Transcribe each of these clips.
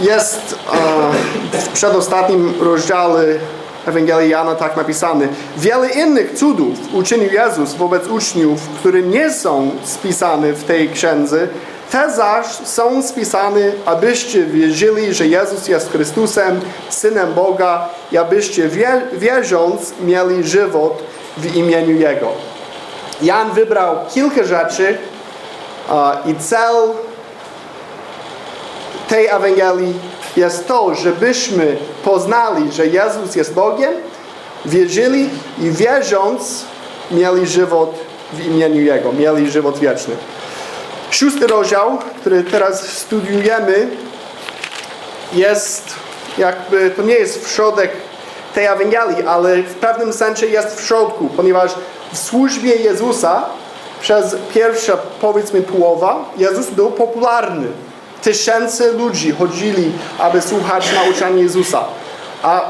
Jest e, w przedostatnim rozdziale Ewangelii Jana tak napisane. Wiele innych cudów uczynił Jezus wobec uczniów, które nie są spisane w tej księdze. Te zaś są spisane, abyście wierzyli, że Jezus jest Chrystusem, Synem Boga i abyście wie, wierząc mieli żywot w imieniu Jego. Jan wybrał kilka rzeczy e, i cel tej Ewangelii jest to, żebyśmy poznali, że Jezus jest Bogiem, wierzyli i wierząc mieli żywot w imieniu Jego, mieli żywot wieczny. Szósty rozdział, który teraz studiujemy, jest jakby, to nie jest w środek tej Ewangelii, ale w pewnym sensie jest w środku, ponieważ w służbie Jezusa przez pierwsza, powiedzmy, połowa Jezus był popularny. Tysiące ludzi chodzili, aby słuchać nauczania Jezusa. A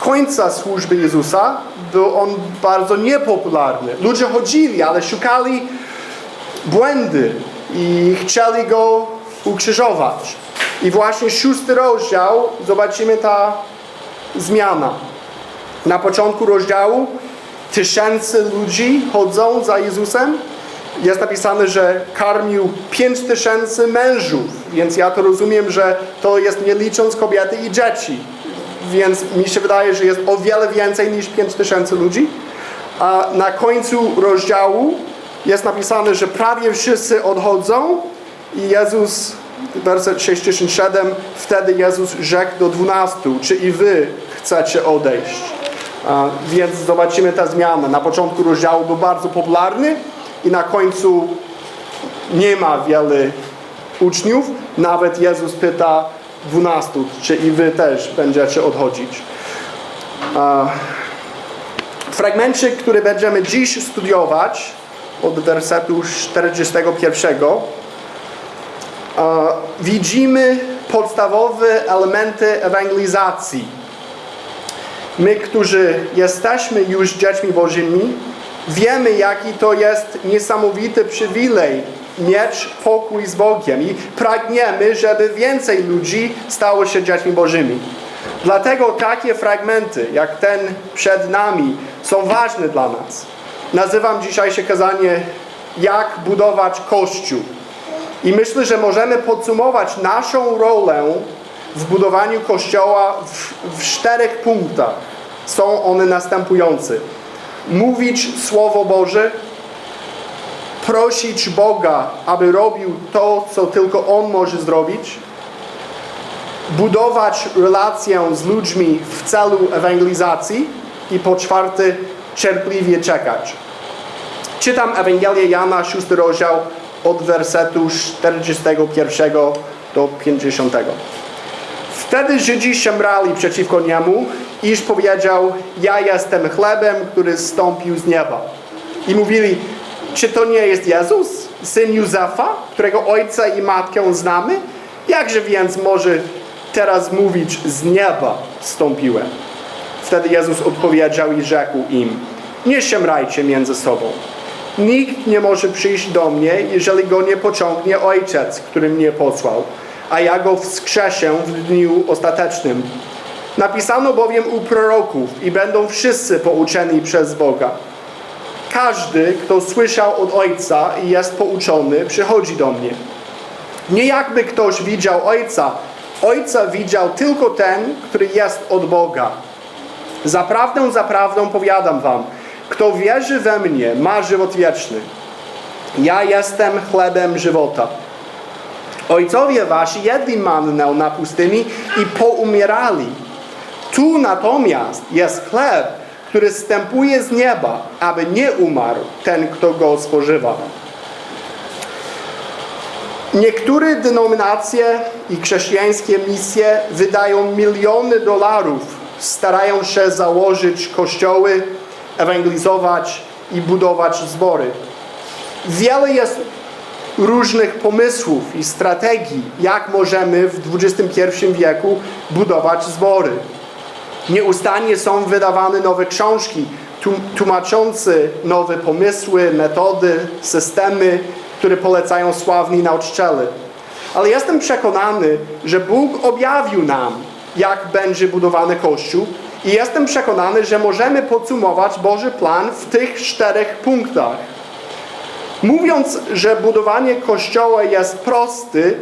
końca służby Jezusa był on bardzo niepopularny. Ludzie chodzili, ale szukali błędy i chcieli go ukrzyżować. I właśnie szósty rozdział zobaczymy ta zmiana. Na początku rozdziału tysiące ludzi chodzą za Jezusem. Jest napisane, że karmił pięć tysięcy mężów, więc ja to rozumiem, że to jest nie licząc kobiety i dzieci. Więc mi się wydaje, że jest o wiele więcej niż pięć tysięcy ludzi. A na końcu rozdziału jest napisane, że prawie wszyscy odchodzą i Jezus, werset 67, wtedy Jezus rzekł do dwunastu, czy i wy chcecie odejść. A, więc zobaczymy tę zmianę. Na początku rozdziału był bardzo popularny i na końcu nie ma wiele uczniów. Nawet Jezus pyta dwunastu, czy i wy też będziecie odchodzić. W fragmencie, który będziemy dziś studiować, od wersetu 41, a, widzimy podstawowe elementy ewangelizacji. My, którzy jesteśmy już dziećmi Bożymi, wiemy, jaki to jest niesamowity przywilej mieć pokój z Bogiem i pragniemy, żeby więcej ludzi stało się dziećmi Bożymi. Dlatego takie fragmenty, jak ten przed nami, są ważne dla nas. Nazywam dzisiejsze kazanie Jak budować Kościół. I myślę, że możemy podsumować naszą rolę w budowaniu Kościoła w, w czterech punktach. Są one następujące. Mówić Słowo Boże, prosić Boga, aby robił to, co tylko On może zrobić, budować relację z ludźmi w celu ewangelizacji i po czwarte, cierpliwie czekać. Czytam Ewangelię Jana, 6 rozdział, od wersetu 41 do 50. Wtedy Żydzi szemrali przeciwko niemu, iż powiedział, ja jestem chlebem, który zstąpił z nieba. I mówili, czy to nie jest Jezus, syn Józefa, którego ojca i matkę znamy? Jakże więc może teraz mówić, z nieba wstąpiłem? Wtedy Jezus odpowiedział i rzekł im, nie szemrajcie między sobą. Nikt nie może przyjść do mnie, jeżeli go nie pociągnie Ojciec, który mnie posłał, a ja go wskrzeszę w dniu ostatecznym. Napisano bowiem u proroków i będą wszyscy pouczeni przez Boga. Każdy, kto słyszał od Ojca i jest pouczony, przychodzi do mnie. Nie jakby ktoś widział Ojca, Ojca widział tylko ten, który jest od Boga. Zaprawdę, zaprawdę powiadam wam, kto wierzy we mnie, ma żywot wieczny. Ja jestem chlebem żywota. Ojcowie wasi jedli mannę na pustyni i poumierali. Tu natomiast jest chleb, który stępuje z nieba, aby nie umarł ten, kto go spożywa. Niektóre denominacje i chrześcijańskie misje wydają miliony dolarów, starają się założyć kościoły, ewangelizować i budować zbory. Wiele jest różnych pomysłów i strategii, jak możemy w XXI wieku budować zbory. Nieustannie są wydawane nowe książki tłumaczące nowe pomysły, metody, systemy, które polecają sławni nauczyciele. Ale jestem przekonany, że Bóg objawił nam, jak będzie budowany Kościół i jestem przekonany, że możemy podsumować Boży plan w tych czterech punktach. Mówiąc, że budowanie Kościoła jest prosty,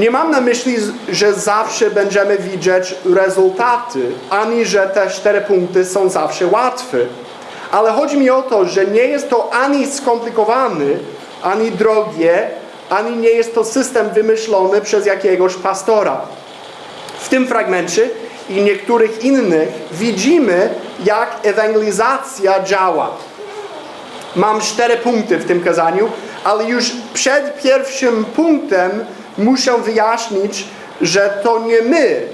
nie mam na myśli, że zawsze będziemy widzieć rezultaty, ani że te cztery punkty są zawsze łatwe. Ale chodzi mi o to, że nie jest to ani skomplikowany, ani drogie, ani nie jest to system wymyślony przez jakiegoś pastora. W tym fragmencie i niektórych innych widzimy, jak ewangelizacja działa. Mam cztery punkty w tym kazaniu, ale już przed pierwszym punktem muszę wyjaśnić, że to nie my,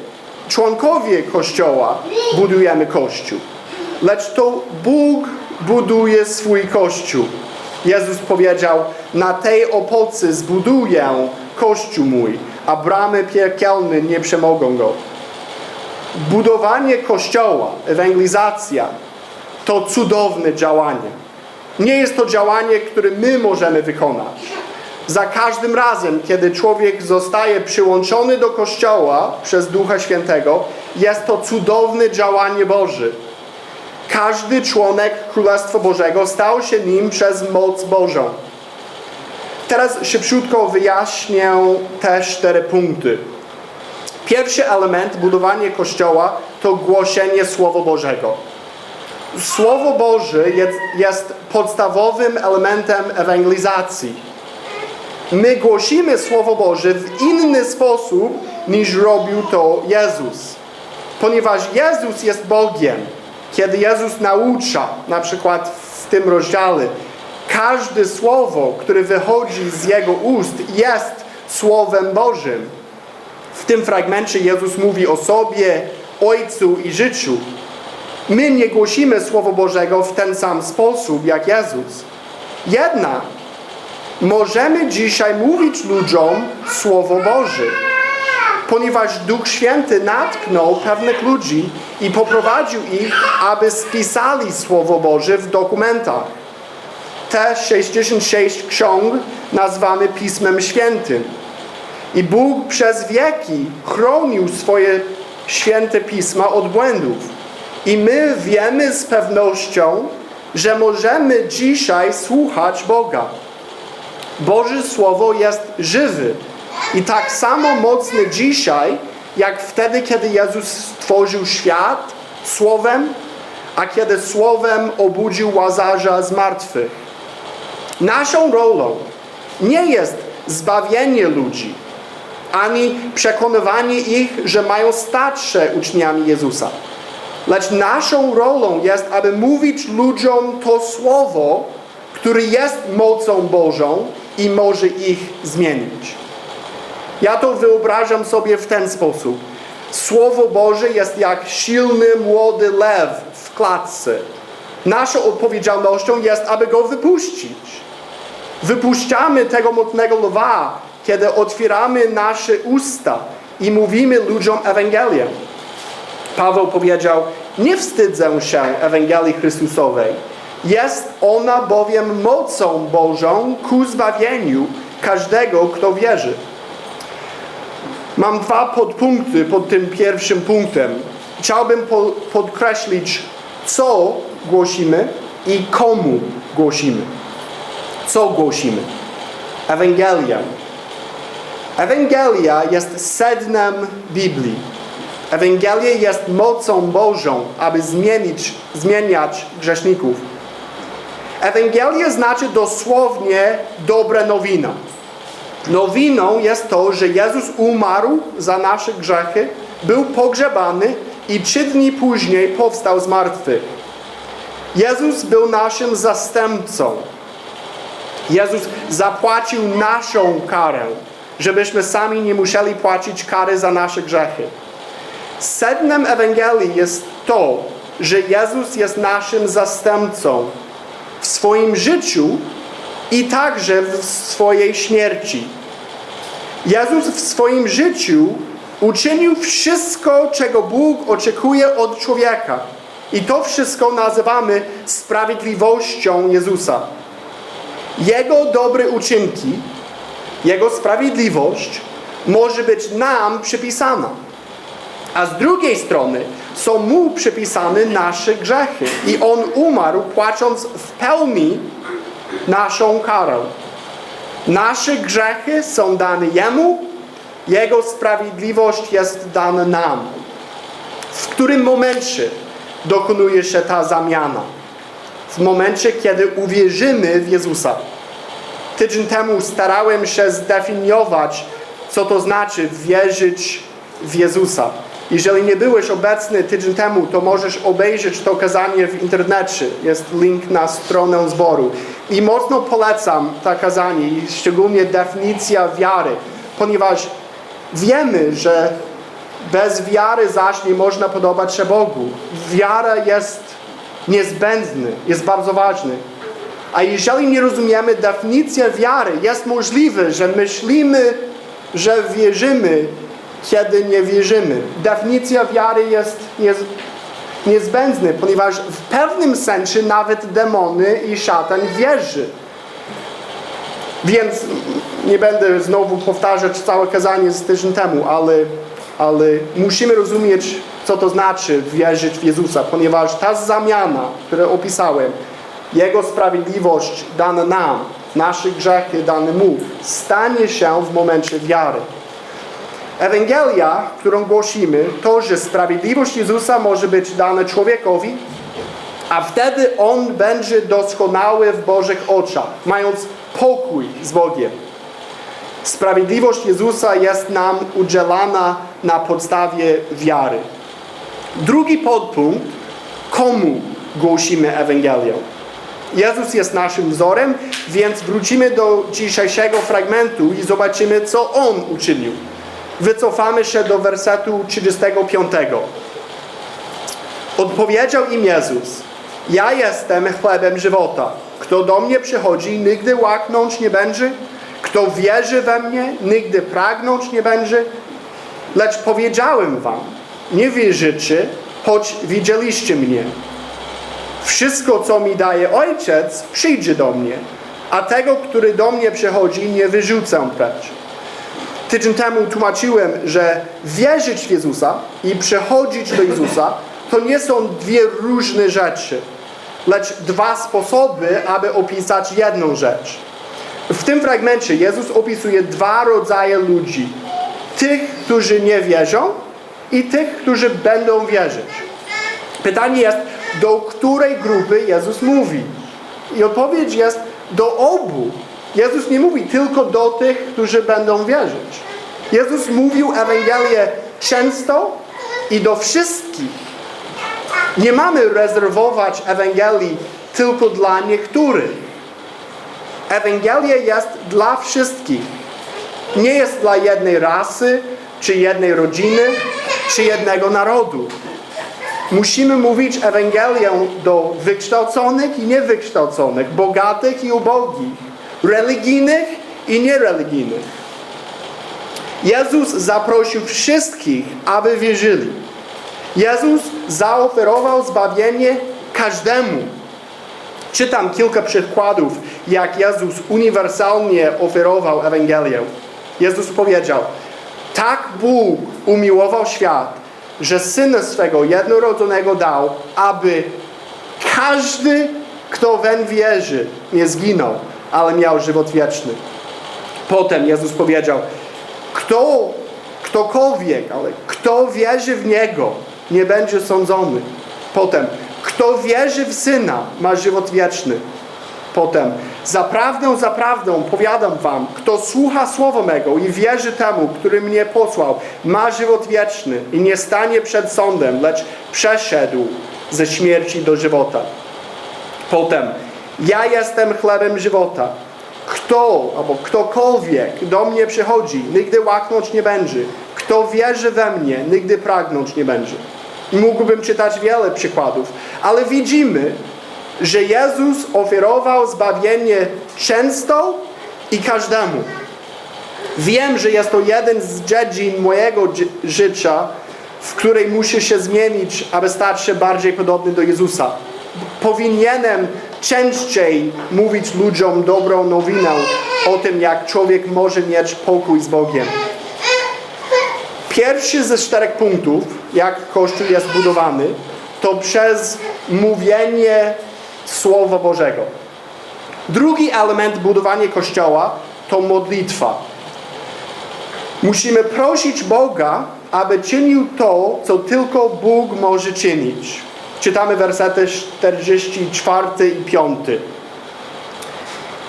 członkowie Kościoła, budujemy Kościół, lecz to Bóg buduje swój Kościół. Jezus powiedział, na tej opocy zbuduję Kościół mój, a bramy piekielne nie przemogą go. Budowanie Kościoła, ewangelizacja, to cudowne działanie. Nie jest to działanie, które my możemy wykonać. Za każdym razem, kiedy człowiek zostaje przyłączony do Kościoła przez Ducha Świętego, jest to cudowne działanie Boże. Każdy członek Królestwa Bożego stał się nim przez moc Bożą. Teraz szybciutko wyjaśnię te cztery punkty. Pierwszy element budowania Kościoła to głoszenie Słowa Bożego. Słowo Boże jest, jest podstawowym elementem ewangelizacji. My głosimy Słowo Boże w inny sposób niż robił to Jezus. Ponieważ Jezus jest Bogiem, kiedy Jezus naucza, na przykład w tym rozdziale, każde słowo, które wychodzi z Jego ust jest Słowem Bożym. W tym fragmencie Jezus mówi o sobie, Ojcu i życiu. My nie głosimy Słowa Bożego w ten sam sposób jak Jezus. Jednak możemy dzisiaj mówić ludziom Słowo Boże, ponieważ Duch Święty natknął pewnych ludzi i poprowadził ich, aby spisali Słowo Boże w dokumentach. Te 66 ksiąg nazywamy Pismem Świętym. I Bóg przez wieki chronił swoje święte pisma od błędów. I my wiemy z pewnością, że możemy dzisiaj słuchać Boga. Boże Słowo jest żywy i tak samo mocny dzisiaj, jak wtedy, kiedy Jezus stworzył świat Słowem, a kiedy Słowem obudził Łazarza z martwych. Naszą rolą nie jest zbawienie ludzi, ani przekonywanie ich, że mają stać się uczniami Jezusa. Lecz naszą rolą jest, aby mówić ludziom to słowo, które jest mocą Bożą i może ich zmienić. Ja to wyobrażam sobie w ten sposób. Słowo Boże jest jak silny młody lew w klatce. Naszą odpowiedzialnością jest, aby go wypuścić. Wypuszczamy tego mocnego lwa, kiedy otwieramy nasze usta i mówimy ludziom Ewangelię. Paweł powiedział, nie wstydzę się Ewangelii Chrystusowej. Jest ona bowiem mocą Bożą ku zbawieniu każdego, kto wierzy. Mam dwa podpunkty pod tym pierwszym punktem. Chciałbym po podkreślić, co głosimy i komu głosimy. Co głosimy? Ewangelia. Ewangelia jest sednem Biblii. Ewangelia jest mocą Bożą, aby zmienić, zmieniać grzeszników. Ewangelia znaczy dosłownie dobra nowina. Nowiną jest to, że Jezus umarł za nasze grzechy, był pogrzebany i trzy dni później powstał z martwych. Jezus był naszym zastępcą. Jezus zapłacił naszą karę, żebyśmy sami nie musieli płacić kary za nasze grzechy. Sednem Ewangelii jest to, że Jezus jest naszym zastępcą w swoim życiu i także w swojej śmierci. Jezus w swoim życiu uczynił wszystko, czego Bóg oczekuje od człowieka. I to wszystko nazywamy sprawiedliwością Jezusa. Jego dobre uczynki, Jego sprawiedliwość może być nam przypisana. A z drugiej strony są mu przypisane nasze grzechy i on umarł płacząc w pełni naszą karę. Nasze grzechy są dane jemu, jego sprawiedliwość jest dana nam. W którym momencie dokonuje się ta zamiana? W momencie, kiedy uwierzymy w Jezusa. Tydzień temu starałem się zdefiniować, co to znaczy wierzyć w Jezusa. Jeżeli nie byłeś obecny tydzień temu, to możesz obejrzeć to kazanie w internecie. Jest link na stronę zboru. I mocno polecam to kazanie, szczególnie definicja wiary, ponieważ wiemy, że bez wiary zaś nie można podobać się Bogu. Wiara jest niezbędna, jest bardzo ważna. A jeżeli nie rozumiemy definicji wiary, jest możliwe, że myślimy, że wierzymy, kiedy nie wierzymy. Definicja wiary jest niez, niezbędna, ponieważ w pewnym sensie nawet demony i szatan wierzy. Więc nie będę znowu powtarzać całe kazanie z tydzień temu, ale, ale musimy rozumieć, co to znaczy wierzyć w Jezusa, ponieważ ta zamiana, którą opisałem, Jego sprawiedliwość dana nam, nasze grzechy dane Mu, stanie się w momencie wiary. Ewangelia, którą głosimy, to, że sprawiedliwość Jezusa może być dana człowiekowi, a wtedy on będzie doskonały w Bożych oczach, mając pokój z Bogiem. Sprawiedliwość Jezusa jest nam udzielana na podstawie wiary. Drugi podpunkt, komu głosimy Ewangelię? Jezus jest naszym wzorem, więc wrócimy do dzisiejszego fragmentu i zobaczymy, co On uczynił. Wycofamy się do wersetu 35. Odpowiedział im Jezus: Ja jestem chlebem żywota. Kto do mnie przychodzi, nigdy łaknąć nie będzie. Kto wierzy we mnie, nigdy pragnąć nie będzie. Lecz powiedziałem wam, nie wierzycie, choć widzieliście mnie. Wszystko, co mi daje Ojciec, przyjdzie do mnie, a tego, który do mnie przychodzi, nie wyrzucę precz. Tydzień temu tłumaczyłem, że wierzyć w Jezusa i przechodzić do Jezusa to nie są dwie różne rzeczy, lecz dwa sposoby, aby opisać jedną rzecz. W tym fragmencie Jezus opisuje dwa rodzaje ludzi. Tych, którzy nie wierzą i tych, którzy będą wierzyć. Pytanie jest, do której grupy Jezus mówi? I odpowiedź jest do obu. Jezus nie mówi tylko do tych, którzy będą wierzyć. Jezus mówił Ewangelię często i do wszystkich. Nie mamy rezerwować Ewangelii tylko dla niektórych. Ewangelia jest dla wszystkich. Nie jest dla jednej rasy, czy jednej rodziny, czy jednego narodu. Musimy mówić Ewangelię do wykształconych i niewykształconych, bogatych i ubogich, religijnych i niereligijnych. Jezus zaprosił wszystkich, aby wierzyli. Jezus zaoferował zbawienie każdemu. Czytam kilka przykładów, jak Jezus uniwersalnie oferował Ewangelię. Jezus powiedział, tak Bóg umiłował świat, że Syna swego jednorodzonego dał, aby każdy, kto weń wierzy, nie zginął, ale miał żywot wieczny. Potem Jezus powiedział, kto, ktokolwiek, ale kto wierzy w Niego, nie będzie sądzony. Potem, kto wierzy w Syna, ma żywot wieczny. Potem, zaprawdę, zaprawdę, powiadam wam, kto słucha słowa mego i wierzy temu, który mnie posłał, ma żywot wieczny i nie stanie przed sądem, lecz przeszedł ze śmierci do żywota. Potem, ja jestem chlebem żywota. Kto, albo ktokolwiek do mnie przychodzi, nigdy łaknąć nie będzie. Kto wierzy we mnie, nigdy pragnąć nie będzie. Mógłbym czytać wiele przykładów, ale widzimy, że Jezus oferował zbawienie często i każdemu. Wiem, że jest to jeden z dziedzin mojego życia, w której muszę się zmienić, aby stać się bardziej podobny do Jezusa. Powinienem częściej mówić ludziom dobrą nowinę o tym, jak człowiek może mieć pokój z Bogiem. Pierwszy ze czterech punktów, jak Kościół jest budowany, to przez mówienie Słowa Bożego. Drugi element budowania Kościoła to modlitwa. Musimy prosić Boga, aby czynił to, co tylko Bóg może czynić. Czytamy wersety 44 i 5.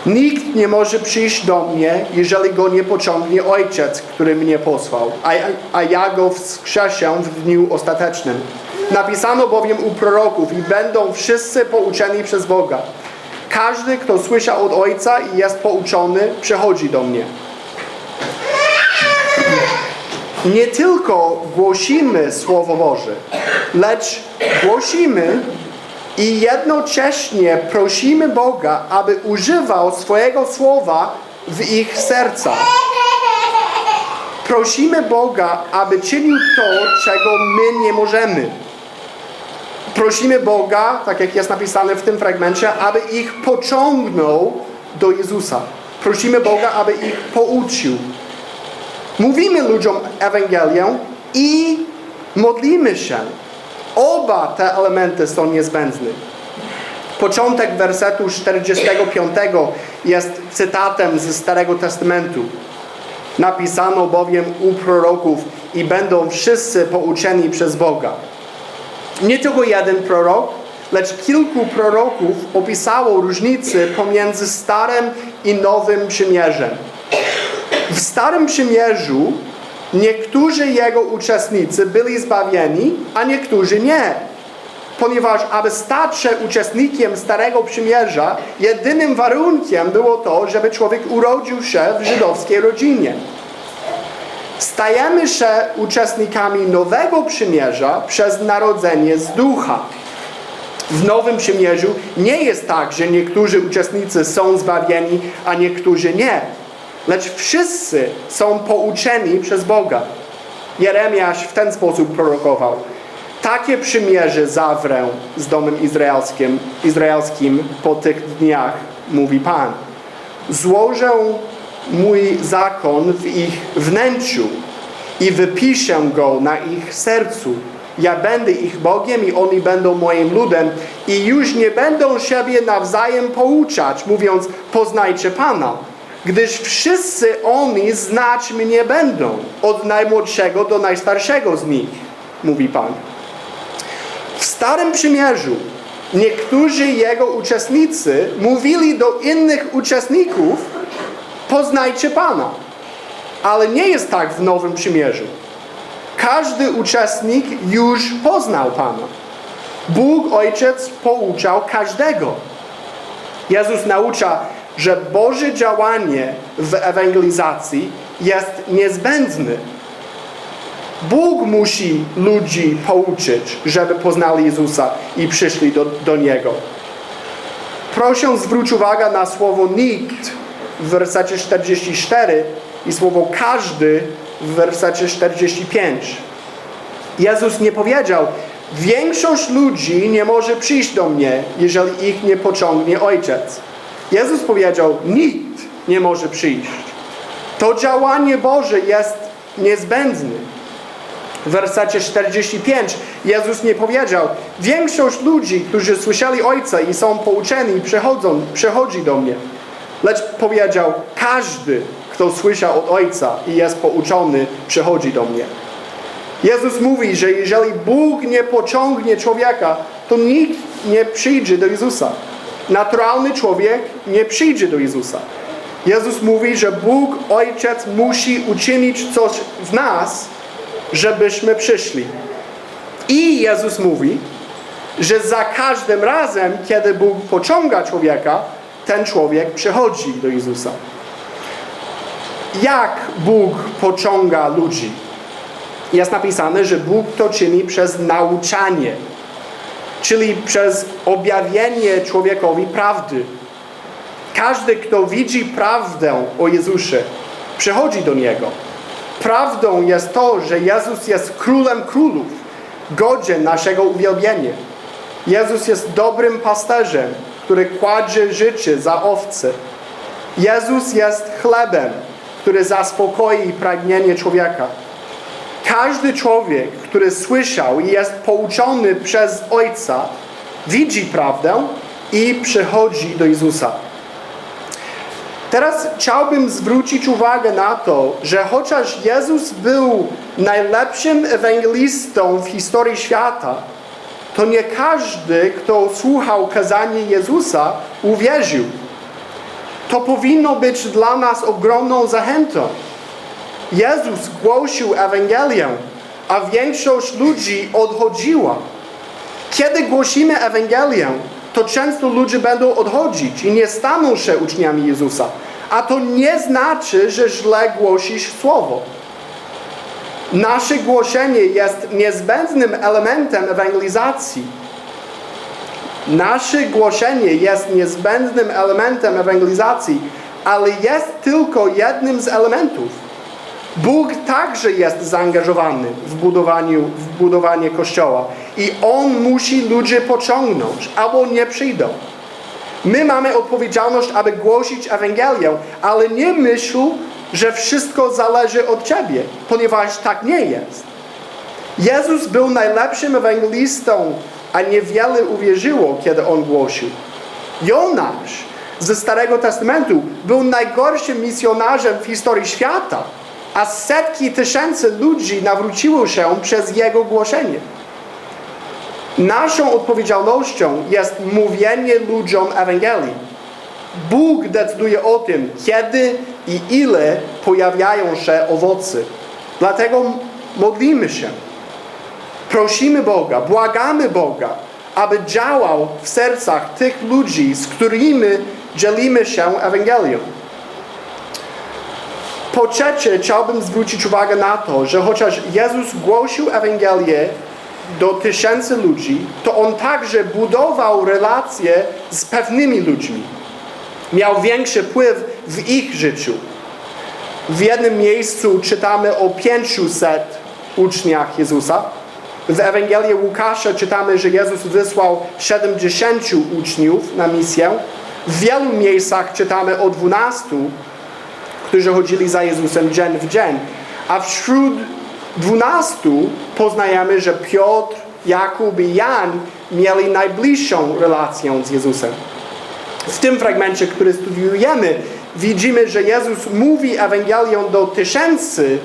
Nikt nie może przyjść do mnie, jeżeli go nie pociągnie Ojciec, który mnie posłał, a, a ja go wskrzeszę w dniu ostatecznym. Napisano bowiem u proroków i będą wszyscy pouczeni przez Boga. Każdy, kto słyszał od Ojca i jest pouczony, przychodzi do mnie. Nie tylko głosimy Słowo Boże, lecz głosimy i jednocześnie prosimy Boga, aby używał swojego słowa w ich sercach. Prosimy Boga, aby czynił to, czego my nie możemy. Prosimy Boga, tak jak jest napisane w tym fragmencie, aby ich pociągnął do Jezusa. Prosimy Boga, aby ich pouczył. Mówimy ludziom Ewangelię i modlimy się. Oba te elementy są niezbędne. Początek wersetu 45 jest cytatem ze Starego Testamentu. Napisano bowiem u proroków i będą wszyscy pouczeni przez Boga. Nie tylko jeden prorok, lecz kilku proroków opisało różnice pomiędzy Starym i Nowym Przymierzem. W Starym Przymierzu niektórzy jego uczestnicy byli zbawieni, a niektórzy nie. Ponieważ aby stać się uczestnikiem Starego Przymierza, jedynym warunkiem było to, żeby człowiek urodził się w żydowskiej rodzinie. Stajemy się uczestnikami Nowego Przymierza przez narodzenie z ducha. W Nowym Przymierzu nie jest tak, że niektórzy uczestnicy są zbawieni, a niektórzy nie. Lecz wszyscy są pouczeni przez Boga. Jeremiasz w ten sposób prorokował. Takie przymierze zawrę z domem izraelskim, izraelskim po tych dniach, mówi Pan. Złożę mój zakon w ich wnętrzu i wypiszę go na ich sercu. Ja będę ich Bogiem i oni będą moim ludem i już nie będą siebie nawzajem pouczać, mówiąc poznajcie Pana. Gdyż wszyscy oni znać mnie będą, od najmłodszego do najstarszego z nich, mówi Pan. W Starym Przymierzu niektórzy jego uczestnicy mówili do innych uczestników poznajcie Pana. Ale nie jest tak w Nowym Przymierzu. Każdy uczestnik już poznał Pana. Bóg Ojciec pouczał każdego. Jezus naucza, że Boże działanie w ewangelizacji jest niezbędne. Bóg musi ludzi pouczyć, żeby poznali Jezusa i przyszli do, do Niego. Proszę zwróć uwagę na słowo nikt w wersecie 44 i słowo każdy w wersecie 45. Jezus nie powiedział, większość ludzi nie może przyjść do mnie, jeżeli ich nie pociągnie Ojciec. Jezus powiedział, nikt nie może przyjść. To działanie Boże jest niezbędne. W wersecie 45 Jezus nie powiedział, większość ludzi, którzy słyszeli Ojca i są pouczeni, przychodzą, przychodzi do mnie. Lecz powiedział, każdy, kto słyszał od Ojca i jest pouczony, przychodzi do mnie. Jezus mówi, że jeżeli Bóg nie pociągnie człowieka, to nikt nie przyjdzie do Jezusa. Naturalny człowiek nie przyjdzie do Jezusa. Jezus mówi, że Bóg, Ojciec musi uczynić coś w nas, żebyśmy przyszli. I Jezus mówi, że za każdym razem, kiedy Bóg pociąga człowieka, ten człowiek przychodzi do Jezusa. Jak Bóg pociąga ludzi? Jest napisane, że Bóg to czyni przez nauczanie, czyli przez objawienie człowiekowi prawdy. Każdy, kto widzi prawdę o Jezusie, przychodzi do Niego. Prawdą jest to, że Jezus jest królem królów, godzien naszego uwielbienia. Jezus jest dobrym pasterzem, który kładzie życie za owce. Jezus jest chlebem, który zaspokoi pragnienie człowieka. Każdy człowiek, który słyszał i jest pouczony przez Ojca, widzi prawdę i przychodzi do Jezusa. Teraz chciałbym zwrócić uwagę na to, że chociaż Jezus był najlepszym ewangelistą w historii świata, to nie każdy, kto słuchał kazania Jezusa, uwierzył. To powinno być dla nas ogromną zachętą. Jezus głosił Ewangelię, a większość ludzi odchodziła. Kiedy głosimy Ewangelię, to często ludzie będą odchodzić i nie staną się uczniami Jezusa. A to nie znaczy, że źle głosisz słowo. Nasze głoszenie jest niezbędnym elementem ewangelizacji. Nasze głoszenie jest niezbędnym elementem ewangelizacji, ale jest tylko jednym z elementów. Bóg także jest zaangażowany w, budowaniu, w budowanie Kościoła i On musi ludzi pociągnąć, albo nie przyjdą. My mamy odpowiedzialność, aby głosić Ewangelię, ale nie myśl, że wszystko zależy od Ciebie, ponieważ tak nie jest. Jezus był najlepszym ewangelistą, a niewiele uwierzyło, kiedy On głosił. Jonasz ze Starego Testamentu był najgorszym misjonarzem w historii świata, a setki tysięcy ludzi nawróciło się przez jego głoszenie. Naszą odpowiedzialnością jest mówienie ludziom Ewangelii. Bóg decyduje o tym, kiedy i ile pojawiają się owoce. Dlatego modlimy się. Prosimy Boga, błagamy Boga, aby działał w sercach tych ludzi, z którymi dzielimy się Ewangelią. Po trzecie, chciałbym zwrócić uwagę na to, że chociaż Jezus głosił Ewangelię do tysięcy ludzi, to On także budował relacje z pewnymi ludźmi. Miał większy wpływ w ich życiu. W jednym miejscu czytamy o 500 uczniach Jezusa. W Ewangelii Łukasza czytamy, że Jezus wysłał 70 uczniów na misję. W wielu miejscach czytamy o 12, którzy chodzili za Jezusem dzień w dzień. A wśród dwunastu poznajemy, że Piotr, Jakub i Jan mieli najbliższą relację z Jezusem. W tym fragmencie, który studiujemy, widzimy, że Jezus mówi Ewangelię do tysięcy,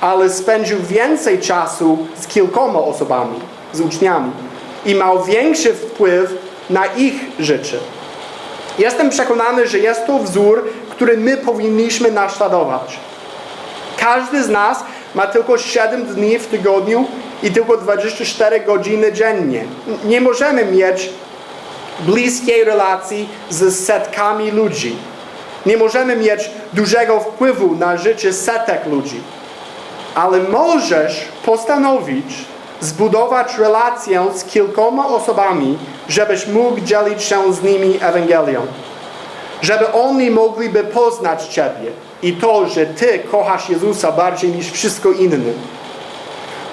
ale spędził więcej czasu z kilkoma osobami, z uczniami i miał większy wpływ na ich życie. Jestem przekonany, że jest to wzór, który my powinniśmy naśladować. Każdy z nas ma tylko 7 dni w tygodniu i tylko 24 godziny dziennie. Nie możemy mieć bliskiej relacji z setkami ludzi. Nie możemy mieć dużego wpływu na życie setek ludzi. Ale możesz postanowić zbudować relację z kilkoma osobami, żebyś mógł dzielić się z nimi Ewangelią. Żeby oni mogliby poznać Ciebie i to, że Ty kochasz Jezusa bardziej niż wszystko inne.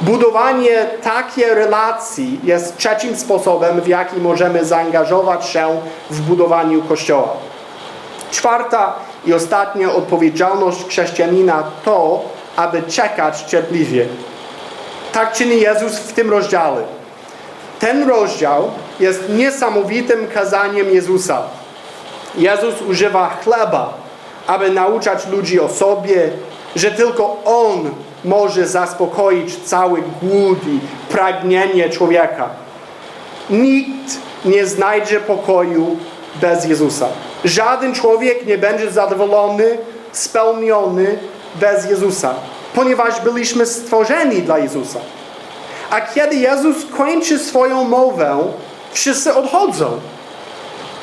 Budowanie takiej relacji jest trzecim sposobem, w jaki możemy zaangażować się w budowaniu Kościoła. Czwarta i ostatnia odpowiedzialność chrześcijanina to, aby czekać cierpliwie. Tak czyni Jezus w tym rozdziale. Ten rozdział jest niesamowitym kazaniem Jezusa. Jezus używa chleba, aby nauczać ludzi o sobie, że tylko On może zaspokoić cały głód i pragnienie człowieka. Nikt nie znajdzie pokoju bez Jezusa. Żaden człowiek nie będzie zadowolony, spełniony bez Jezusa, ponieważ byliśmy stworzeni dla Jezusa. A kiedy Jezus kończy swoją mowę, wszyscy odchodzą.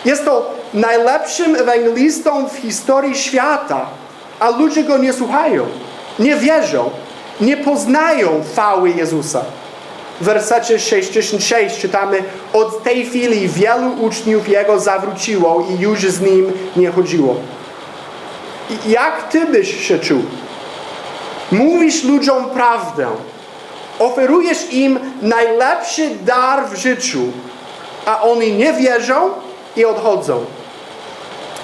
Jest to najlepszym ewangelistą w historii świata, a ludzie go nie słuchają, nie wierzą, nie poznają chwały Jezusa. W wersecie 66 czytamy, od tej chwili wielu uczniów Jego zawróciło i już z Nim nie chodziło. Jak Ty byś się czuł? Mówisz ludziom prawdę. Oferujesz im najlepszy dar w życiu, a oni nie wierzą i odchodzą.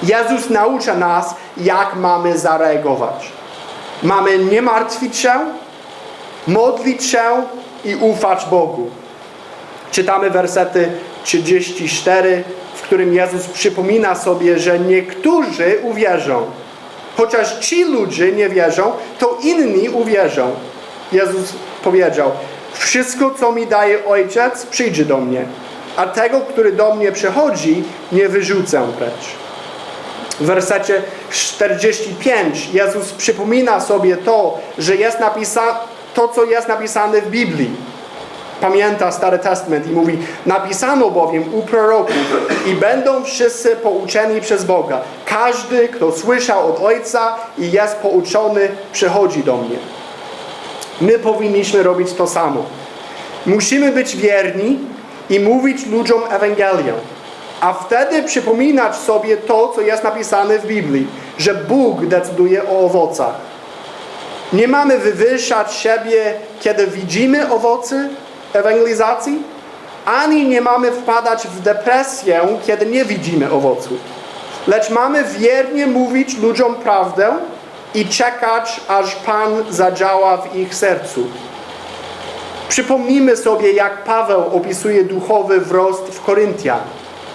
Jezus naucza nas, jak mamy zareagować. Mamy nie martwić się, modlić się i ufać Bogu. Czytamy wersety 34, w którym Jezus przypomina sobie, że niektórzy uwierzą. Chociaż ci ludzie nie wierzą, to inni uwierzą. Jezus powiedział: Wszystko, co mi daje ojciec, przyjdzie do mnie, a tego, który do mnie przychodzi, nie wyrzucę precz. W wersecie 45 Jezus przypomina sobie to, że jest napisa- to, co jest napisane w Biblii. Pamięta Stary Testament i mówi, napisano bowiem u proroków i będą wszyscy pouczeni przez Boga. Każdy, kto słyszał od Ojca i jest pouczony, przychodzi do mnie. My powinniśmy robić to samo. Musimy być wierni i mówić ludziom Ewangelię. A wtedy przypominać sobie to, co jest napisane w Biblii, że Bóg decyduje o owocach. Nie mamy wywyższać siebie, kiedy widzimy owoce ewangelizacji, ani nie mamy wpadać w depresję, kiedy nie widzimy owoców. Lecz mamy wiernie mówić ludziom prawdę i czekać, aż Pan zadziała w ich sercu. Przypomnijmy sobie, jak Paweł opisuje duchowy wzrost w Koryntian.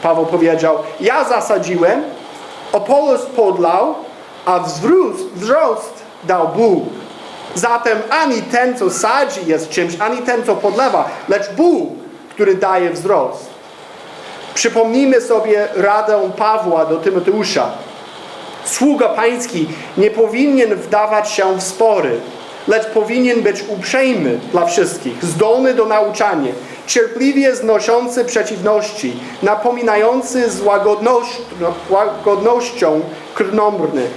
Paweł powiedział, ja zasadziłem, Apolos podlał, a wzrost, wzrost dał Bóg. Zatem ani ten, co sadzi jest czymś, ani ten, co podlewa, lecz Bóg, który daje wzrost. Przypomnijmy sobie radę Pawła do Tymoteusza. Sługa pański nie powinien wdawać się w spory, lecz powinien być uprzejmy dla wszystkich, zdolny do nauczania, cierpliwie znoszący przeciwności, napominający z łagodność, łagodnością krnąbrnych,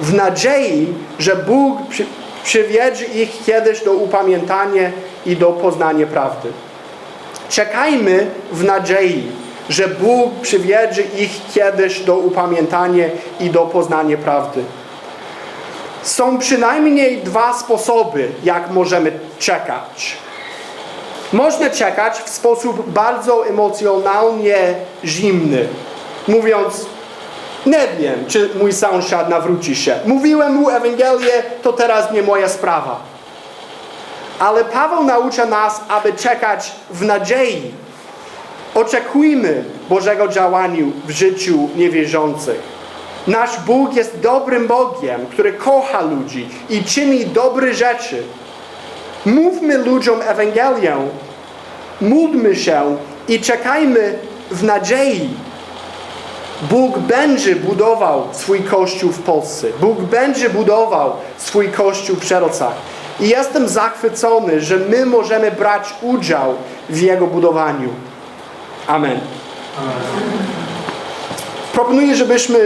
w nadziei, że Bóg przy, przywiedzie ich kiedyś do upamiętania i do poznania prawdy. Czekajmy w nadziei, że Bóg przywiedzie ich kiedyś do upamiętania i do poznania prawdy. Są przynajmniej dwa sposoby, jak możemy czekać. Można czekać w sposób bardzo emocjonalnie zimny, mówiąc, nie wiem, czy mój sąsiad nawróci się. Mówiłem mu Ewangelię, to teraz nie moja sprawa. Ale Paweł naucza nas, aby czekać w nadziei. Oczekujmy Bożego działania w życiu niewierzących. Nasz Bóg jest dobrym Bogiem, który kocha ludzi i czyni dobre rzeczy. Mówmy ludziom Ewangelię, módlmy się i czekajmy w nadziei. Bóg będzie budował swój Kościół w Polsce. Bóg będzie budował swój Kościół w Szerocach. I jestem zachwycony, że my możemy brać udział w Jego budowaniu. Amen. Proponuję, żebyśmy